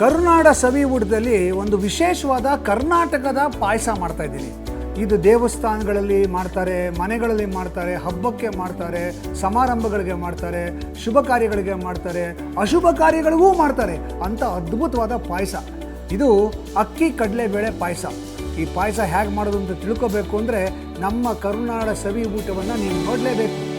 ಕರುನಾಡ ಸವಿ ಊಟದಲ್ಲಿ ಒಂದು ವಿಶೇಷವಾದ ಕರ್ನಾಟಕದ ಪಾಯಸ ಮಾಡ್ತಾ ಇದ್ದೀನಿ. ಇದು ದೇವಸ್ಥಾನಗಳಲ್ಲಿ ಮಾಡ್ತಾರೆ, ಮನೆಗಳಲ್ಲಿ ಮಾಡ್ತಾರೆ, ಹಬ್ಬಕ್ಕೆ ಮಾಡ್ತಾರೆ, ಸಮಾರಂಭಗಳಿಗೆ ಮಾಡ್ತಾರೆ, ಶುಭ ಕಾರ್ಯಗಳಿಗೆ ಮಾಡ್ತಾರೆ, ಅಶುಭ ಕಾರ್ಯಗಳಿಗೂ ಮಾಡ್ತಾರೆ. ಅಂತ ಅದ್ಭುತವಾದ ಪಾಯಸ. ಇದು ಅಕ್ಕಿ ಕಡಲೆಬೇಳೆ ಪಾಯಸ. ಈ ಪಾಯಸ ಹೇಗೆ ಮಾಡೋದು ಅಂತ ತಿಳ್ಕೊಬೇಕು ಅಂದರೆ ನಮ್ಮ ಕರುನಾಡ ಸವಿ ಊಟವನ್ನು ನೀವು ನೋಡಲೇಬೇಕು.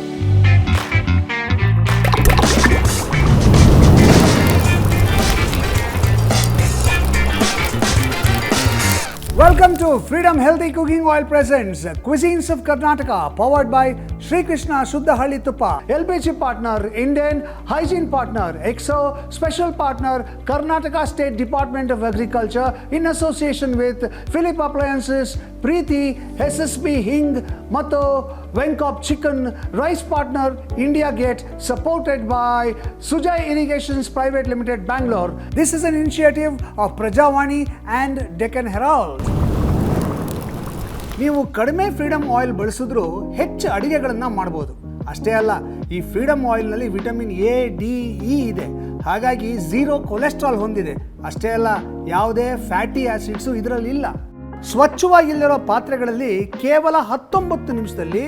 Welcome to Freedom Healthy Cooking Oil Presents Cuisines of Karnataka, powered by Sri Krishna Shuddha Tuppa, LPG partner, Indian Hygiene partner, EXO, special partner, Karnataka State Department of Agriculture, in association with Philip Appliances, Preeti, SSB Hing, Mato, Venkop Chicken, Rice Partner, India Gate, supported by Sujay Irrigations Private Limited, Bangalore. This is an initiative of Prajavani and Deccan Herald. ನೀವು ಕಡಿಮೆ freedom oil ಬಳಸಿದ್ರೂ ಹೆಚ್ಚು ಅಡಿಗೆಗಳನ್ನು ಮಾಡ್ಬೋದು ಅಷ್ಟೇ ಅಲ್ಲ ಈ freedom ಆಯಿಲ್ನಲ್ಲಿ vitamin A D E ಇದೆ ಹಾಗಾಗಿ ಝೀರೋ ಕೊಲೆಸ್ಟ್ರಾಲ್ ಹೊಂದಿದೆ ಅಷ್ಟೇ ಅಲ್ಲ ಯಾವುದೇ ಫ್ಯಾಟಿ ಆಸಿಡ್ಸು ಇದರಲ್ಲಿ ಇಲ್ಲ ಸ್ವಚ್ಛವಾಗಿಲ್ಲಿರೋ ಪಾತ್ರೆಗಳಲ್ಲಿ ಕೇವಲ ಹತ್ತೊಂಬತ್ತು ನಿಮಿಷದಲ್ಲಿ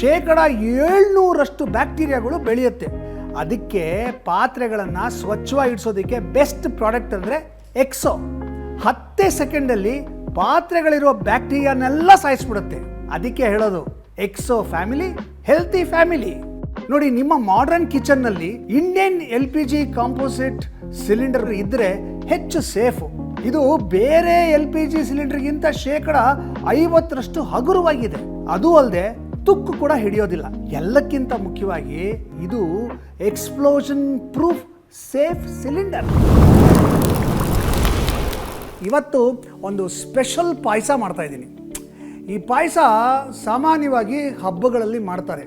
ಶೇಕಡ ಏಳ್ನೂರಷ್ಟು ಬ್ಯಾಕ್ಟೀರಿಯಾಗಳು ಬೆಳೆಯುತ್ತೆ. ಅದಕ್ಕೆ ಪಾತ್ರೆಗಳನ್ನು ಸ್ವಚ್ಛವಾಗಿ ಇಡಿಸೋದಕ್ಕೆ ಬೆಸ್ಟ್ ಪ್ರಾಡಕ್ಟ್ ಅಂದರೆ ಎಕ್ಸೋ. ಹತ್ತೇ ಸೆಕೆಂಡಲ್ಲಿ ಪಾತ್ರೆಗಳಿರೋ ಬ್ಯಾಕ್ಟೀರಿಯಾನೆಲ್ಲ ಸಾಯಿಸ್ಬಿಡುತ್ತೆ. ಅದಕ್ಕೆ ಹೇಳೋದು, ಎಕ್ಸೋ ಫ್ಯಾಮಿಲಿ, ಹೆಲ್ತಿ ಫ್ಯಾಮಿಲಿ. ನೋಡಿ, ನಿಮ್ಮ modern ಕಿಚನ್ನಲ್ಲಿ Indian L P G composite cylinder ಇದ್ದರೆ ಹೆಚ್ಚು ಸೇಫು. ಇದು ಬೇರೆ ಎಲ್ ಪಿ ಜಿ ಸಿಲಿಂಡರ್ಗಿಂತ ಶೇಕಡ ಐವತ್ತರಷ್ಟು ಹಗುರವಾಗಿದೆ. ಅದು ಅಲ್ಲದೆ ತುಕ್ಕು ಕೂಡ ಹಿಡಿಯೋದಿಲ್ಲ. ಎಲ್ಲಕ್ಕಿಂತ ಮುಖ್ಯವಾಗಿ ಇದು ಎಕ್ಸ್ಪ್ಲೋಷನ್ ಪ್ರೂಫ್ ಸೇಫ್ ಸಿಲಿಂಡರ್. ಇವತ್ತು ಒಂದು ಸ್ಪೆಷಲ್ ಪಾಯಸ ಮಾಡ್ತಾ ಇದ್ದೀನಿ. ಈ ಪಾಯಸ ಸಾಮಾನ್ಯವಾಗಿ ಹಬ್ಬಗಳಲ್ಲಿ ಮಾಡ್ತಾರೆ.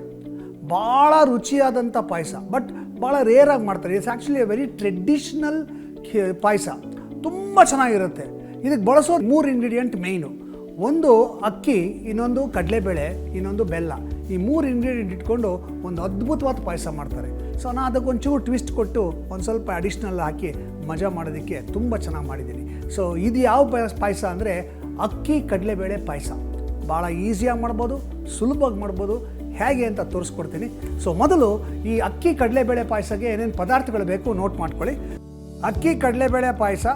ಭಾಳ ರುಚಿಯಾದಂಥ ಪಾಯಸ, ಬಟ್ ಭಾಳ ರೇರಾಗಿ ಮಾಡ್ತಾರೆ. It's actually a very traditional payasa. ತುಂಬ ಚೆನ್ನಾಗಿರುತ್ತೆ. ಇದಕ್ಕೆ ಬಳಸೋ ಮೂರು ಇಂಗ್ರೀಡಿಯೆಂಟ್ ಮೇಯ್ನು ಒಂದು ಅಕ್ಕಿ, ಇನ್ನೊಂದು ಕಡಲೆಬೇಳೆ, ಇನ್ನೊಂದು ಬೆಲ್ಲ. ಈ ಮೂರು ಇಂಗ್ರೀಡಿಯೆಂಟ್ ಇಟ್ಕೊಂಡು ಒಂದು ಅದ್ಭುತವಾದ ಪಾಯಸ ಮಾಡ್ತಾರೆ. ಸೊ ನಾನು ಅದಕ್ಕೆ ಒಂಚೂರು ಟ್ವಿಸ್ಟ್ ಕೊಟ್ಟು ಒಂದು ಸ್ವಲ್ಪ ಅಡಿಷ್ನಲ್ ಹಾಕಿ ಮಜಾ ಮಾಡೋದಕ್ಕೆ ತುಂಬ ಚೆನ್ನಾಗಿ ಮಾಡಿದ್ದೀನಿ. ಸೊ ಇದು ಯಾವ ಪಾಯಸ ಅಂದರೆ ಅಕ್ಕಿ, ಕಡಲೆಬೇಳೆ ಪಾಯಸ. ಭಾಳ ಈಸಿಯಾಗಿ ಮಾಡ್ಬೋದು ಸುಲಭವಾಗಿ ಮಾಡ್ಬೋದು, ಹೇಗೆ ಅಂತ ತೋರಿಸ್ಕೊಡ್ತೀನಿ. ಸೊ ಮೊದಲು ಈ ಅಕ್ಕಿ, ಕಡಲೆಬೇಳೆ ಪಾಯಸಕ್ಕೆ ಏನೇನು ಪದಾರ್ಥಗಳು ಬೇಕು ನೋಟ್ ಮಾಡ್ಕೊಳ್ಳಿ. ಅಕ್ಕಿ, ಕಡಲೆಬೇಳೆ ಪಾಯಸ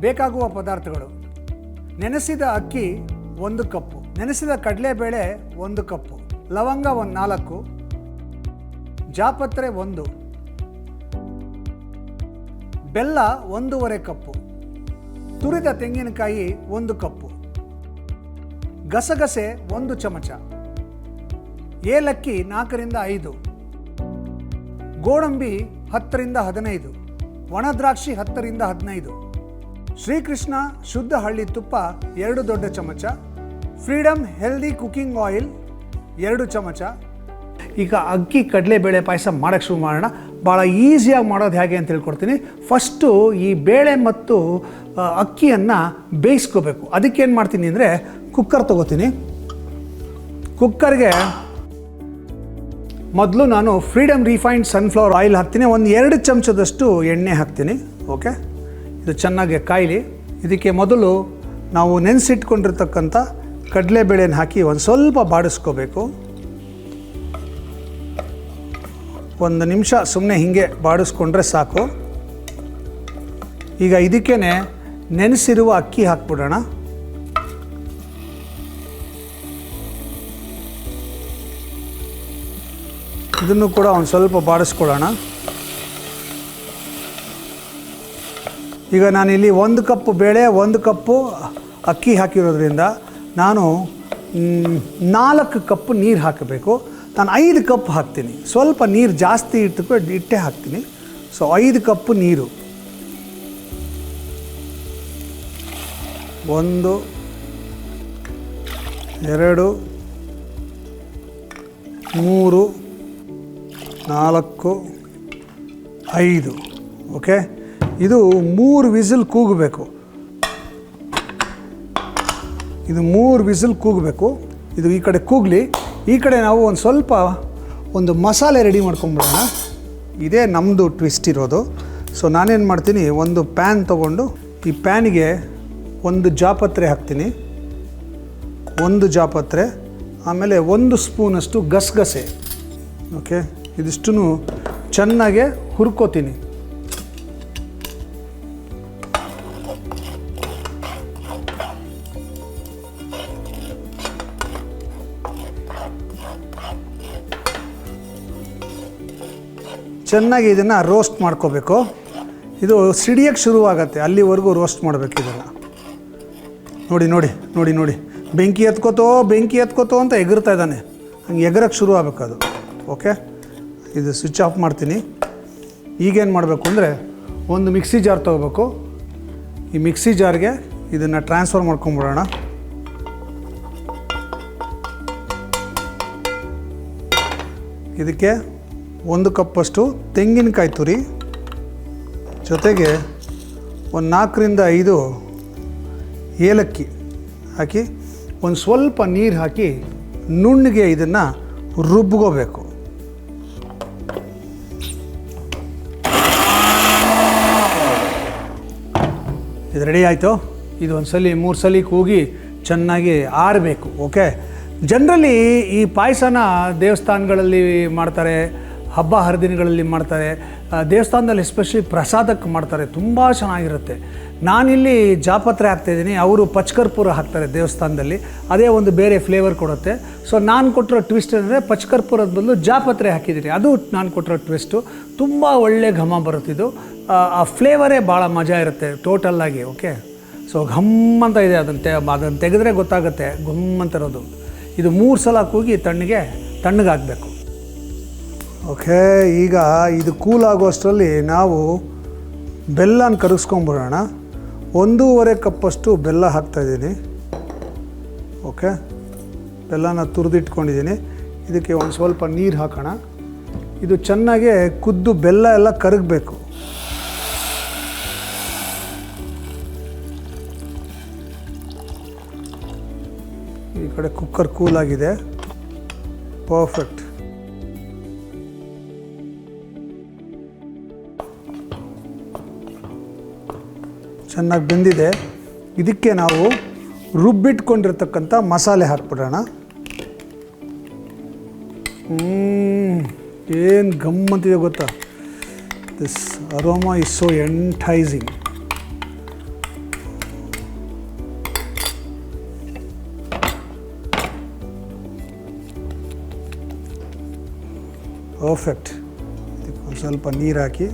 ಬೇಕಾಗುವ ಪದಾರ್ಥಗಳು. ನೆನೆಸಿದ ಅಕ್ಕಿ ಒಂದು ಕಪ್ಪು. ನೆನೆಸಿದ ಕಡಲೆಬೇಳೆ ಒಂದು ಕಪ್ಪು. ಲವಂಗ ಒಂದು ನಾಲ್ಕು. ಜಾಪತ್ರೆ ಒಂದು. ಬೆಲ್ಲ ಒಂದೂವರೆ ಕಪ್ಪು. ತುರಿದ ತೆಂಗಿನಕಾಯಿ ಒಂದು ಕಪ್ಪು. ಗಸಗಸೆ ಒಂದು ಚಮಚ. ಏಲಕ್ಕಿ ನಾಲ್ಕರಿಂದ ಐದು. ಗೋಡಂಬಿ ಹತ್ತರಿಂದ ಹದಿನೈದು. ಒಣದ್ರಾಕ್ಷಿ ಹತ್ತರಿಂದ ಹದಿನೈದು. ಶ್ರೀಕೃಷ್ಣ ಶುದ್ಧ ಹಳ್ಳಿ ತುಪ್ಪ ಎರಡು ದೊಡ್ಡ ಚಮಚ ಫ್ರೀಡಮ್ ಹೆಲ್ದಿ ಕುಕಿಂಗ್ ಆಯಿಲ್ ಎರಡು ಚಮಚ. ಈಗ ಅಕ್ಕಿ ಕಡಲೆಬೇಳೆ ಪಾಯಸ ಮಾಡೋಕ್ಕೆ ಶುರು ಮಾಡೋಣ. ಭಾಳ ಈಸಿಯಾಗಿ ಮಾಡೋದು ಹೇಗೆ ಅಂತ ಹೇಳ್ಕೊಡ್ತೀನಿ. ಫಸ್ಟು ಈ ಬೇಳೆ ಮತ್ತು ಅಕ್ಕಿಯನ್ನು ಬೇಯಿಸ್ಕೋಬೇಕು. ಅದಕ್ಕೇನು ಮಾಡ್ತೀನಿ ಅಂದರೆ ಕುಕ್ಕರ್ ತೊಗೋತೀನಿ. ಕುಕ್ಕರ್ಗೆ ಮೊದಲು ನಾನು ಫ್ರೀಡಮ್ ರಿಫೈನ್ಡ್ ಸನ್ಫ್ಲವರ್ ಆಯಿಲ್ ಹಾಕ್ತೀನಿ. ಒಂದು ಎರಡು ಚಮಚದಷ್ಟು ಎಣ್ಣೆ ಹಾಕ್ತೀನಿ. ಓಕೆ ಇದು ಚೆನ್ನಾಗಿ ಕಾಯಿಲಿ. ಇದಕ್ಕೆ ಮೊದಲು ನಾವು ನೆನೆಸಿಟ್ಕೊಂಡಿರ್ತಕ್ಕಂಥ ಕಡಲೆಬೇಳೆನ ಹಾಕಿ ಒಂದು ಸ್ವಲ್ಪ ಬಾಡಿಸ್ಕೋಬೇಕು. ಒಂದು ನಿಮಿಷ ಸುಮ್ಮನೆ ಹೀಗೆ ಬಾಡಿಸ್ಕೊಂಡ್ರೆ ಸಾಕು. ಈಗ ಇದಕ್ಕೇ ನೆನೆಸಿರುವ ಅಕ್ಕಿ ಹಾಕ್ಬಿಡೋಣ. ಇದನ್ನು ಕೂಡ ಒಂದು ಸ್ವಲ್ಪ ಬಾಡಿಸ್ಕೊಳ್ಳೋಣ. ಈಗ ನಾನಿಲ್ಲಿ ಒಂದು ಕಪ್ ಬೇಳೆ, ಒಂದು ಕಪ್ಪು ಅಕ್ಕಿ ಹಾಕಿರೋದ್ರಿಂದ ನಾನು ನಾಲ್ಕು ಕಪ್ ನೀರು ಹಾಕಬೇಕು. ನಾನು ಐದು ಕಪ್ ಹಾಕ್ತೀನಿ. ಸ್ವಲ್ಪ ನೀರು ಜಾಸ್ತಿ ಇಟ್ಟು ಇಟ್ಟೆ ಹಾಕ್ತೀನಿ. ಸೊ, ಐದು ಕಪ್ ನೀರು. ಒಂದು, ಎರಡು, ಮೂರು, ನಾಲ್ಕು, ಐದು. ಓಕೆ? ಇದು ಮೂರು ವಿಸಿಲ್ ಕೂಗಬೇಕು. ಇದು ಮೂರು ವಿಸಿಲ್ ಕೂಗಬೇಕು. ಇದು ಈ ಕಡೆ ಕೂಗಲಿ. ಈ ಕಡೆ ನಾವು ಒಂದು ಸ್ವಲ್ಪ ಒಂದು ಮಸಾಲೆ ರೆಡಿ ಮಾಡ್ಕೊಂಬಿಡೋಣ ಇದೇ ನಮ್ಮದು ಟ್ವಿಸ್ಟ್ ಇರೋದು. ಸೊ ನಾನೇನು ಮಾಡ್ತೀನಿ, ಒಂದು ಪ್ಯಾನ್ ತೊಗೊಂಡು ಈ ಪ್ಯಾನಿಗೆ ಒಂದು ಜಾಪತ್ರೆ ಹಾಕ್ತೀನಿ. ಒಂದು ಜಾಪತ್ರೆ, ಆಮೇಲೆ ಒಂದು ಸ್ಪೂನಷ್ಟು ಗಸಗಸೆ. ಓಕೆ ಇದಿಷ್ಟು ಚೆನ್ನಾಗೆ ಹುರ್ಕೋತೀನಿ. ಚೆನ್ನಾಗಿ ಇದನ್ನು ರೋಸ್ಟ್ ಮಾಡ್ಕೋಬೇಕು. ಇದು ಸಿಡಿಯೋಕ್ಕೆ ಶುರುವಾಗತ್ತೆ, ಅಲ್ಲಿವರೆಗೂ ರೋಸ್ಟ್ ಮಾಡಬೇಕು ಇದನ್ನು. ನೋಡಿ ನೋಡಿ ನೋಡಿ ನೋಡಿ. ಬೆಂಕಿ ಎತ್ಕೋತೋ ಬೆಂಕಿ ಎತ್ಕೋತೋ ಅಂತ ಎಗರ್ತಾ ಇದ್ದಾನೆ. ಹಂಗೆ ಎಗರಕ್ಕೆ ಶುರು ಆಗಬೇಕು ಅದು. ಓಕೆ ಇದು ಸ್ವಿಚ್ ಆಫ್ ಮಾಡ್ತೀನಿ. ಈಗೇನು ಮಾಡಬೇಕು ಅಂದರೆ ಒಂದು ಮಿಕ್ಸಿ ಜಾರ್ ತೊಗೋಬೇಕು. ಈ ಮಿಕ್ಸಿ ಜಾರ್ಗೆ ಇದನ್ನು ಟ್ರಾನ್ಸ್ಫರ್ ಮಾಡ್ಕೊಂಬಿಡೋಣ. ಇದಕ್ಕೆ ಒಂದು ಕಪ್ಪಷ್ಟು ತೆಂಗಿನಕಾಯಿ ತುರಿ, ಜೊತೆಗೆ ಒಂದು ನಾಲ್ಕರಿಂದ ಐದು ಏಲಕ್ಕಿ ಹಾಕಿ, ಒಂದು ಸ್ವಲ್ಪ ನೀರು ಹಾಕಿ ನುಣ್ಣಗೆ ಇದನ್ನು ರುಬ್ಕೋಬೇಕು. ಇದು ರೆಡಿ ಆಯಿತು? ಇದು ಒಂದು ಸಲ ಮೂರು ಸಲ ಕೂಗಿ ಚೆನ್ನಾಗಿ ಆರಬೇಕು ಓಕೆ ಜನರಲಿ ಈ ಪಾಯಸನ ದೇವಸ್ಥಾನಗಳಲ್ಲಿ ಮಾಡ್ತಾರೆ, ಹಬ್ಬ ಹರಿದಿನಗಳಲ್ಲಿ ಮಾಡ್ತಾರೆ ದೇವಸ್ಥಾನದಲ್ಲಿ ಎಸ್ಪೆಷಲಿ ಪ್ರಸಾದಕ್ಕೆ ಮಾಡ್ತಾರೆ, ತುಂಬ ಚೆನ್ನಾಗಿರುತ್ತೆ. ನಾನಿಲ್ಲಿ ಜಾಪತ್ರೆ ಹಾಕ್ತಾಯಿದ್ದೀನಿ ಅವರು ಪಚ್ಕರ್ಪೂರ ಹಾಕ್ತಾರೆ ದೇವಸ್ಥಾನದಲ್ಲಿ, ಅದೇ ಒಂದು ಬೇರೆ ಫ್ಲೇವರ್ ಕೊಡುತ್ತೆ. ಸೊ ನಾನು ಕೊಟ್ಟಿರೋ ಟ್ವಿಸ್ಟ್ ಅಂದರೆ ಪಚ್ಕರ್ಪೂರದ ಬದಲು ಜಾಪತ್ರೆ ಹಾಕಿದ್ದೀನಿ, ಅದು ನಾನು ಕೊಟ್ಟಿರೋ ಟ್ವಿಸ್ಟು ತುಂಬ ಒಳ್ಳೆ ಘಮ ಬರುತ್ತಿದ್ದು ಆ ಫ್ಲೇವರೇ ಭಾಳ ಮಜಾ ಇರುತ್ತೆ ಟೋಟಲ್ಲಾಗಿ ಓಕೆ ಸೊ ಘಮ್ ಅಂತ ಇದೆ, ಅದನ್ನು ತೆ, ಅದನ್ನು ತೆಗೆದ್ರೆ ಗೊತ್ತಾಗುತ್ತೆ, ಘಮ್ ಅಂತ ಇರೋದು. ಇದು ಮೂರು ಸಲ ಕೂಗಿ ತಣ್ಣಗೆ ತಣ್ಣಗಾಗಬೇಕು ಓಕೆ, ಈಗ ಇದು ಕೂಲ್ ಆಗೋಷ್ಟರಲ್ಲಿ ನಾವು ಬೆಲ್ಲನ ಕರಗಿಸ್ಕೊಂಬಿಡೋಣ ಒಂದೂವರೆ ಕಪ್ಪಷ್ಟು ಬೆಲ್ಲ ಹಾಕ್ತಾಯಿದ್ದೀನಿ ಓಕೆ, ಬೆಲ್ಲನ ತುರಿದಿಟ್ಕೊಂಡಿದ್ದೀನಿ. ಇದಕ್ಕೆ ಒಂದು ಸ್ವಲ್ಪ ನೀರು ಹಾಕೋಣ. ಇದು ಚೆನ್ನಾಗೆ ಕುದ್ದು ಬೆಲ್ಲ ಎಲ್ಲ ಕರಗಬೇಕು. ಕಡೆ ಕುಕ್ಕರ್ ಕೂಲ್ ಆಗಿದೆ. ಪರ್ಫೆಕ್ಟ್ ಚೆನ್ನಾಗಿ ಬೆಂದಿದೆ. ಇದಕ್ಕೆ ನಾವು ರುಬ್ಬಿಟ್ಕೊಂಡಿರ್ತಕ್ಕಂಥ ಮಸಾಲೆ ಹಾಕ್ಬಿಡೋಣ. ಏನು ಗಮ್ಮಂತಿದೆ ಗೊತ್ತಾ? This aroma is so enticing perfect ಇದಕ್ಕೆ ಸ್ವಲ್ಪ ನೀರು ಹಾಕಿ.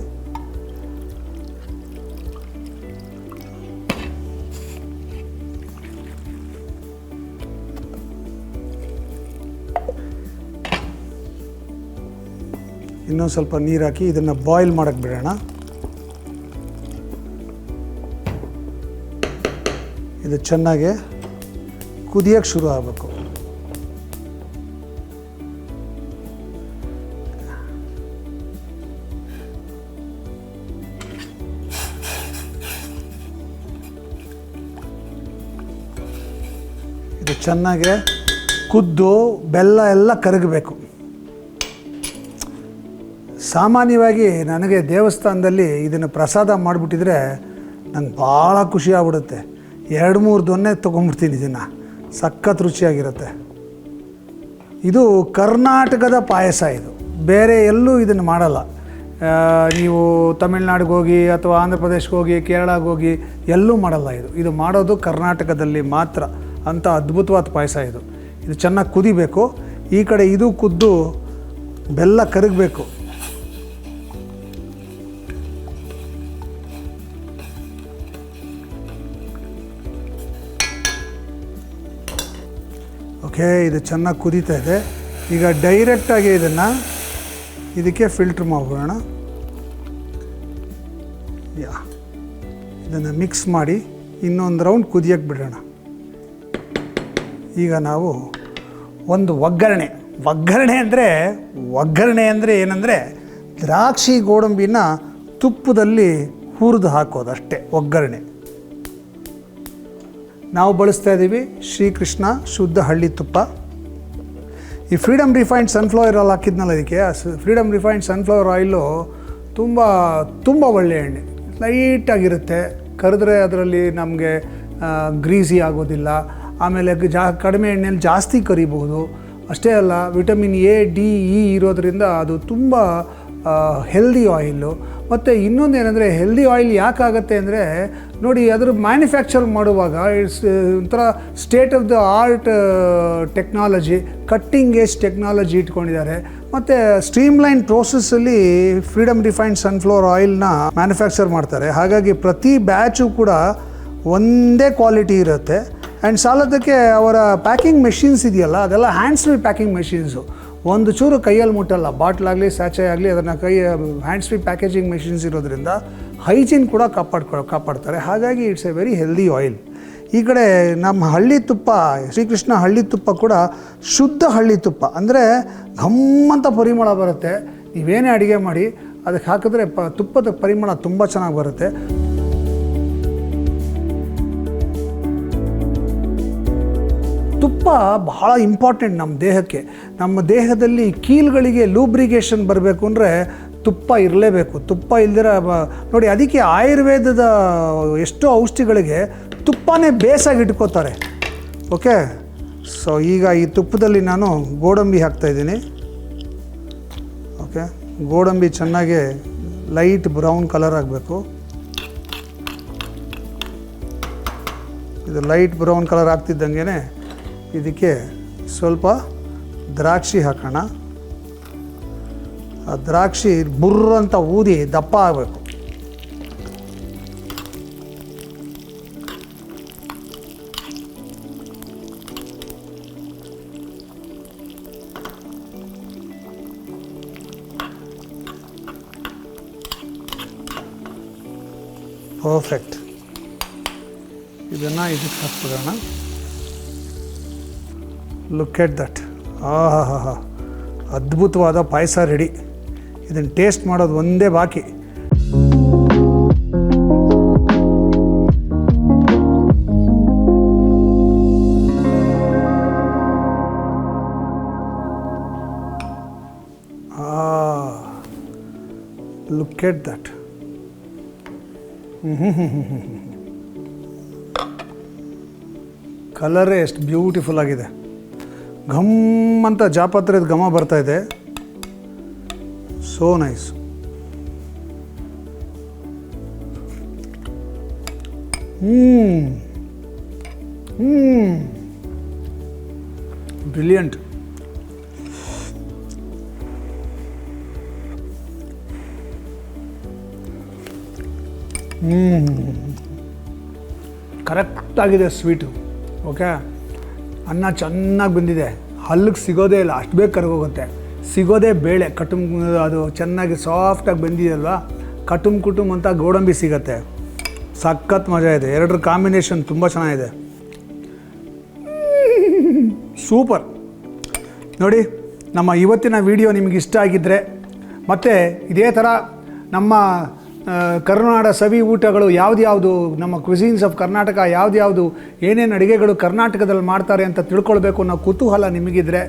ಇನ್ನೊಂದು ಸ್ವಲ್ಪ ನೀರು ಹಾಕಿ ಇದನ್ನು ಬಾಯ್ಲ್ ಮಾಡೋಕ್ಕೆ ಬಿಡೋಣ. ಇದು ಚೆನ್ನಾಗಿ ಕುದಿಯೋಕ್ಕೆ ಶುರು ಆಗಬೇಕು. ಚೆನ್ನಾಗಿ ಕುದ್ದು ಬೆಲ್ಲ ಎಲ್ಲ ಕರಗಬೇಕು. ಸಾಮಾನ್ಯವಾಗಿ ನನಗೆ ದೇವಸ್ಥಾನದಲ್ಲಿ ಇದನ್ನು ಪ್ರಸಾದ ಮಾಡಿಬಿಟ್ಟಿದ್ರೆ ನಂಗೆ ಭಾಳ ಖುಷಿ ಆಗ್ಬಿಡುತ್ತೆ. ಎರಡು ಮೂರು ದೊನ್ನೆ ತೊಗೊಂಬಿಡ್ತೀನಿ ಇದನ್ನು. ಸಖತ್ ರುಚಿಯಾಗಿರುತ್ತೆ. ಇದು ಕರ್ನಾಟಕದ ಪಾಯಸ ಇದು. ಬೇರೆ ಎಲ್ಲೂ ಇದನ್ನು ಮಾಡಲ್ಲ. ನೀವು ತಮಿಳ್ನಾಡಿಗೆ ಹೋಗಿ ಅಥವಾ ಆಂಧ್ರ ಪ್ರದೇಶಕ್ಕೆ ಹೋಗಿ, ಕೇರಳಗೆ ಹೋಗಿ ಎಲ್ಲೂ ಮಾಡಲ್ಲ ಇದು. ಇದು ಮಾಡೋದು ಕರ್ನಾಟಕದಲ್ಲಿ ಮಾತ್ರ. ಅಂಥ ಅದ್ಭುತವಾದ ಪಾಯಸ ಇದು. ಇದು ಚೆನ್ನಾಗಿ ಕುದಿಬೇಕು. ಈ ಕಡೆ ಇದು ಕುದ್ದು ಬೆಲ್ಲ ಕರಗಬೇಕು. ಓಕೆ, ಇದು ಚೆನ್ನಾಗಿ ಕುದೀತಾ ಇದೆ. ಈಗ ಡೈರೆಕ್ಟಾಗಿ ಇದನ್ನು ಇದಕ್ಕೆ ಫಿಲ್ಟ್ರ್ ಮಾಡ್ಬೋಣ ಯಾ, ಇದನ್ನು ಮಿಕ್ಸ್ ಮಾಡಿ ಇನ್ನೊಂದು ರೌಂಡ್ ಕುದಿಯಕ್ಕೆ ಬಿಡೋಣ. ಈಗ ನಾವು ಒಂದು ಒಗ್ಗರಣೆ. ಒಗ್ಗರಣೆ ಅಂದರೆ ಒಗ್ಗರಣೆ ಅಂದರೆ ಏನಂದರೆ, ದ್ರಾಕ್ಷಿ ಗೋಡಂಬಿನ ತುಪ್ಪದಲ್ಲಿ ಹುರಿದು ಹಾಕೋದು ಅಷ್ಟೇ ಒಗ್ಗರಣೆ. ನಾವು ಬಳಸ್ತಾ ಇದ್ದೀವಿ ಶ್ರೀಕೃಷ್ಣ ಶುದ್ಧ ಹಳ್ಳಿ ತುಪ್ಪ. ಈ ಫ್ರೀಡಮ್ ರಿಫೈನ್ಡ್ ಸನ್ಫ್ಲವರ್ ಆಯಿಲ್ ಹಾಕಿದ್ನಲ್ಲ ಇದಕ್ಕೆ ಫ್ರೀಡಮ್ ರಿಫೈನ್ಡ್ ಸನ್ಫ್ಲವರ್ ಆಯಿಲು ತುಂಬ ತುಂಬ ಒಳ್ಳೆಯ ಎಣ್ಣೆ. ಲೈಟಾಗಿರುತ್ತೆ, ಕರೆದ್ರೆ ಅದರಲ್ಲಿ ನಮಗೆ ಗ್ರೀಸಿ ಆಗೋದಿಲ್ಲ ಆಮೇಲೆ ಜಾ ಕಡಿಮೆ ಎಣ್ಣೆಯಲ್ಲಿ ಜಾಸ್ತಿ ಕರಿಬಹುದು ಅಷ್ಟೇ ಅಲ್ಲ, ವಿಟಮಿನ್ ಎ, ಡಿ, ಇ ಇರೋದರಿಂದ ಅದು ತುಂಬ ಹೆಲ್ದಿ ಆಯಿಲು ಮತ್ತು ಇನ್ನೊಂದು ಏನಂದರೆ ಹೆಲ್ದಿ ಆಯಿಲ್ ಯಾಕಾಗತ್ತೆ ಅಂದರೆ, ನೋಡಿ ಅದ್ರ ಮ್ಯಾನುಫ್ಯಾಕ್ಚರ್ ಮಾಡುವಾಗ ಇಟ್ಸ್ ಒಂಥರ state of the art technology cutting edge technology ಇಟ್ಕೊಂಡಿದ್ದಾರೆ. ಮತ್ತು ಸ್ಟ್ರೀಮ್ಲೈನ್ ಪ್ರೋಸೆಸ್ಸಲ್ಲಿ ಫ್ರೀಡಮ್ ರಿಫೈನ್ಡ್ ಸನ್ಫ್ಲವರ್ ಆಯಿಲ್ನ ಮ್ಯಾನುಫ್ಯಾಕ್ಚರ್ ಮಾಡ್ತಾರೆ. ಹಾಗಾಗಿ ಪ್ರತಿ ಬ್ಯಾಚು ಕೂಡ ಒಂದೇ ಕ್ವಾಲಿಟಿ ಇರುತ್ತೆ. ಆ್ಯಂಡ್ ಸಾಲದಕ್ಕೆ ಅವರ ಪ್ಯಾಕಿಂಗ್ ಮೆಷಿನ್ಸ್ ಇದೆಯಲ್ಲ, ಅದೆಲ್ಲ ಹ್ಯಾಂಡ್ಸ್ ಫ್ರೀ ಪ್ಯಾಕಿಂಗ್ ಮೆಷಿನ್ಸು ಒಂದು ಚೂರು ಕೈಯಲ್ಲಿ ಮುಟ್ಟಲ್ಲ ಬಾಟ್ಲಾಗಲಿ ಸ್ಯಾಚೆ ಆಗಲಿ, ಅದನ್ನು ಕೈ ಹ್ಯಾಂಡ್ಸ್ ಫ್ರೀ ಪ್ಯಾಕೇಜಿಂಗ್ ಮೆಷಿನ್ಸ್ ಇರೋದ್ರಿಂದ ಹೈಜೀನ್ ಕೂಡ ಕಾಪಾಡ್ಕೊ, ಕಾಪಾಡ್ತಾರೆ. ಹಾಗಾಗಿ it's a very healthy oil ಈ ಕಡೆ ನಮ್ಮ ಹಳ್ಳಿ ತುಪ್ಪ, ಶ್ರೀಕೃಷ್ಣ ಹಳ್ಳಿ ತುಪ್ಪ ಕೂಡ ಶುದ್ಧ ಹಳ್ಳಿ ತುಪ್ಪ. ಅಂದರೆ ಘಮ್ಮಂತ ಪರಿಮಳ ಬರುತ್ತೆ. ನೀವೇನೇ ಅಡುಗೆ ಮಾಡಿ, ಅದಕ್ಕೆ ಹಾಕಿದ್ರೆ ಪ, ತುಪ್ಪದ ಪರಿಮಳ ತುಂಬ ಚೆನ್ನಾಗಿ ಬರುತ್ತೆ. ತುಪ್ಪ ಬಹಳ ಇಂಪಾರ್ಟೆಂಟ್ ನಮ್ಮ ದೇಹಕ್ಕೆ. ನಮ್ಮ ದೇಹದಲ್ಲಿ ಕೀಲ್ಗಳಿಗೆ ಲೂಬ್ರಿಗೇಷನ್ ಬರಬೇಕು ಅಂದರೆ ತುಪ್ಪ ಇರಲೇಬೇಕು. ತುಪ್ಪ ಇಲ್ದಿರ ನೋಡಿ ಅದಕ್ಕೆ ಆಯುರ್ವೇದದ ಎಷ್ಟೋ ಔಷಧಿಗಳಿಗೆ ತುಪ್ಪನೇ ಬೇಸಾಗಿ ಇಟ್ಕೋತಾರೆ. ಓಕೆ ಸೊ ಈಗ ಈ ತುಪ್ಪದಲ್ಲಿ ನಾನು ಗೋಡಂಬಿ ಹಾಕ್ತಾಯಿದ್ದೀನಿ ಓಕೆ ಗೋಡಂಬಿ ಚೆನ್ನಾಗಿ ಲೈಟ್ ಬ್ರೌನ್ ಕಲರ್ ಆಗಬೇಕು. ಇದು ಲೈಟ್ ಬ್ರೌನ್ ಕಲರ್ ಆಗ್ತಿದ್ದಂಗೆ ಇದಕ್ಕೆ ಸ್ವಲ್ಪ ದ್ರಾಕ್ಷಿ ಹಾಕೋಣ. ಆ ದ್ರಾಕ್ಷಿ ಬುರ್ರ ಅಂತ ಊದಿ ದಪ್ಪ ಆಗಬೇಕು. ಪರ್ಫೆಕ್ಟ್ ಇದನ್ನು ಇದಕ್ಕೆ ಹಾಕ್ಬಿಡೋಣ. ಲುಕ್ ಎಟ್ ದಟ್ ಆಹಾ ಹಾ ಹಾ ಅದ್ಭುತವಾದ ಪಾಯಸ ರೆಡಿ ಇದನ್ನು ಟೇಸ್ಟ್ ಮಾಡೋದು ಒಂದೇ ಬಾಕಿ. ಲುಕ್ ಎಟ್ ದಟ್ ಕಲರೇ ಎಷ್ಟು ಬ್ಯೂಟಿಫುಲ್ ಆಗಿದೆ. ಘಮ್ ಅಂತ ಜಾಪತ್ರದ ಘಮ ಬರ್ತಾ ಇದೆ. ಸೋ ನೈಸ್ ಬ್ರಿಲಿಯಂಟ್ ಕರೆಕ್ಟಾಗಿದೆ ಸ್ವೀಟು ಓಕೆ ಅನ್ನ ಚೆನ್ನಾಗಿ ಬಂದಿದೆ. ಹಲ್ಲಿಗೆ ಸಿಗೋದೇ ಇಲ್ಲ. ಅಷ್ಟು ಬೇಗ ಕರ್ಗೋಗುತ್ತೆ. ಸಿಗೋದೇ ಬೇಳೆ. ಕಟುಮ್ ಅದು ಚೆನ್ನಾಗಿ ಸಾಫ್ಟಾಗಿ ಬಂದಿದೆಯಲ್ವಾ? ಕಟುಮ್ ಕುಟುಂಬ ಅಂತ ಗೋಡಂಬಿ ಸಿಗತ್ತೆ. ಸಖತ್ ಮಜಾ ಇದೆ. ಎರಡರ ಕಾಂಬಿನೇಷನ್ ತುಂಬ ಚೆನ್ನಾಗಿದೆ. ಸೂಪರ್. ನೋಡಿ, ನಮ್ಮ ಇವತ್ತಿನ ವಿಡಿಯೋ ನಿಮಗೆ ಇಷ್ಟ ಆಗಿದ್ದರೆ ಮತ್ತು ಇದೇ ಥರ ನಮ್ಮ ಕರುನಾಡ ಸವಿ ಊಟಗಳು ಯಾವ್ದ್ಯಾವುದು ನಮ್ಮ ಕ್ವಿಝೀನ್ಸ್ ಆಫ್ ಕರ್ನಾಟಕ ಯಾವ್ದ್ಯಾವುದು ಏನೇನು ಅಡುಗೆಗಳು ಕರ್ನಾಟಕದಲ್ಲಿ ಮಾಡ್ತಾರೆ ಅಂತ ತಿಳ್ಕೊಳ್ಬೇಕು ಅನ್ನೋ ಕುತೂಹಲ ನಿಮಗಿದ್ರೆ,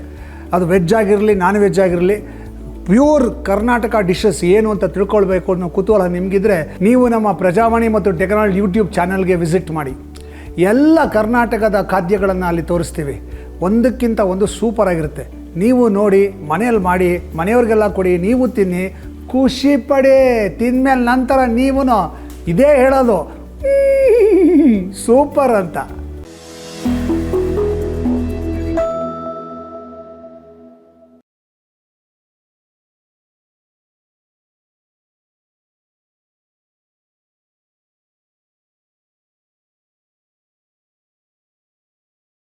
ಅದು ವೆಜ್ ಆಗಿರಲಿ ನಾನ್ ವೆಜ್ ಆಗಿರಲಿ ಪ್ಯೂರ್ ಕರ್ನಾಟಕ ಡಿಶಸ್ ಏನು ಅಂತ ತಿಳ್ಕೊಳ್ಬೇಕು ಅನ್ನೋ ಕುತೂಹಲ ನಿಮಗಿದ್ರೆ, ನೀವು ನಮ್ಮ ಪ್ರಜಾವಾಣಿ ಮತ್ತು ಟೆಕ್ನಾಲಜಿ ಯೂಟ್ಯೂಬ್ ಚಾನಲ್ಗೆ ವಿಸಿಟ್ ಮಾಡಿ. ಎಲ್ಲ ಕರ್ನಾಟಕದ ಖಾದ್ಯಗಳನ್ನು ಅಲ್ಲಿ ತೋರಿಸ್ತೀವಿ. ಒಂದಕ್ಕಿಂತ ಒಂದು ಸೂಪರ್ ಆಗಿರುತ್ತೆ. ನೀವು ನೋಡಿ, ಮನೆಯಲ್ಲಿ ಮಾಡಿ, ಮನೆಯವ್ರಿಗೆಲ್ಲ ಕೊಡಿ, ನೀವು ತಿನ್ನಿ ಖುಷಿ ಪಡಿ ತಿಂದ್ಮೇಲೆ ನಂತರ ನೀವು ಇದೇ ಹೇಳೋದು ಸೂಪರ್ ಅಂತ.